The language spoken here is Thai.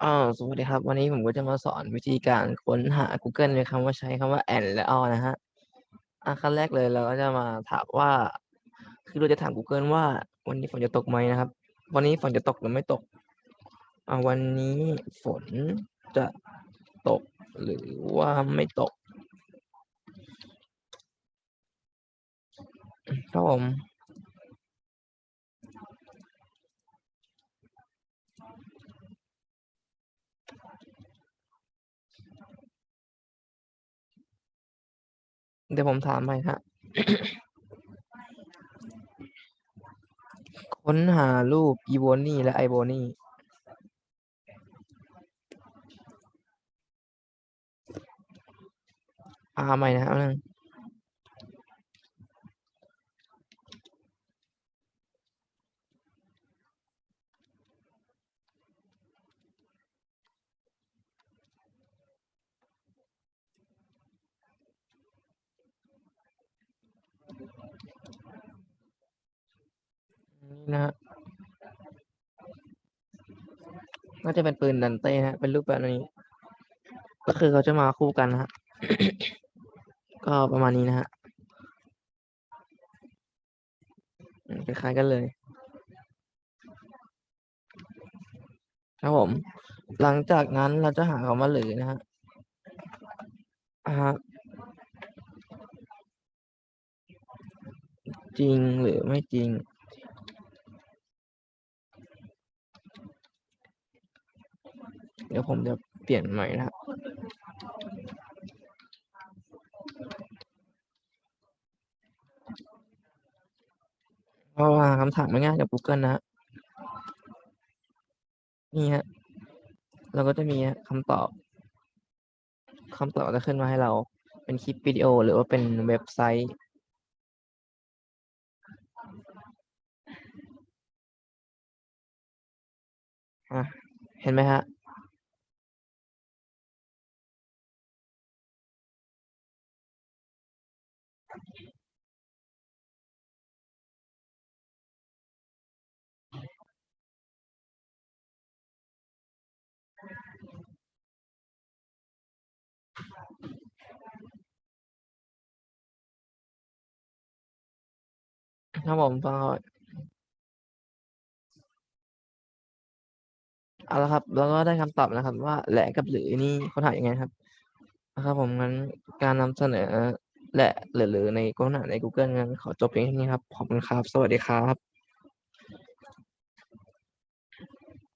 อ้าสวัสดีครับ วันนี้ผมก็จะมาสอนวิธีการค้นหา Google โดยคำว่าใช้คำว่า and และ all นะครับอ่าขั้นแรกเลยเราก็จะมาถามว่า คือเราจะถาม Google ว่า วันนี้ฝนจะตกไหมนะครับ วันนี้ฝนจะตกหรือไม่ตกอ่าวันนี้ฝนจะตกหรือว่าไม่ตกครับผม เดี๋ยวผมถามใหม่ฮะ ค้นหารูปอีโวนี่และไอโวนี่อาใหม่นะครับนึง นี่นะน่าจะเป็นปืน Dante นะครับเป็นรูปแบบนี้ ก็คือเขาจะมาคู่กันนะก็ประมาณนี้นะครับอืมคล้ายๆกันเลย ครับผม หลังจากนั้นเราจะหาคำว่าหรือนะครับอะฮะ จริงหรือไม่จริง เดี๋ยวผมจะเปลี่ยนใหม่นะครับก็หาคำถามง่ายๆจาก Google นะครับนี่ครับเราก็จะมีคำตอบคำตอบจะขึ้นมาให้เราเป็นคลิปวิดีโอหรือว่าเป็นเว็บไซต์ อาเห็นไหมครับ?ครับผมก็เขา เอาละครับเราก็ได้คำตอบแล้วครับ ว่าแหละกับหรือนี่ค้นหายังไงครับนะครับ ผมงั้นการนำเสนอและหรือในค้นหาใน Google งั้นขอจบเพียงเท่านี้ครับขอบคุณครับ สวัสดีครับ